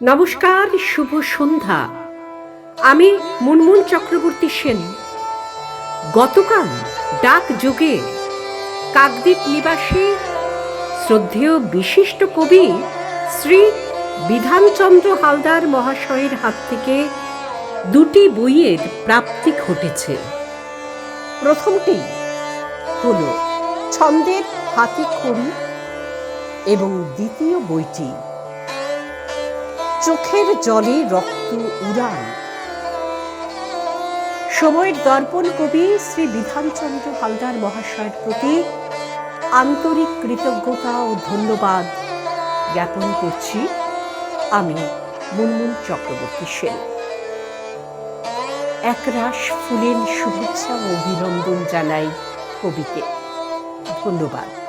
নমস্কার, শুভ সন্ধ্যা। আমি মুনমুন চক্রবর্তী সেন। গতকাল ডাক যুগে কাকদ্বীপ নিবাসী শ্রদ্ধেয় বিশিষ্ট কবি শ্রী বিধানচন্দ্র হালদার মহাশয়ের হাত থেকে দুটি বইয়ের প্রাপ্তি ঘটেছে। প্রথমটি হল ছন্দের হাতে খড়ি এবং দ্বিতীয় বইটি। চোখের জলে রক্ত উড়ান। সময়ের দর্পণ কবি শ্রী বিধানচন্দ্র হালদার মহাশয়ের প্রতি আন্তরিক কৃতজ্ঞতা ও ধন্যবাদ জ্ঞাপন করছি আমি মুনমুন চক্রবর্তী সেন। একরাশ ফুলের শুভেচ্ছা ও অভিনন্দন জানাই কবিকে। ধন্যবাদ।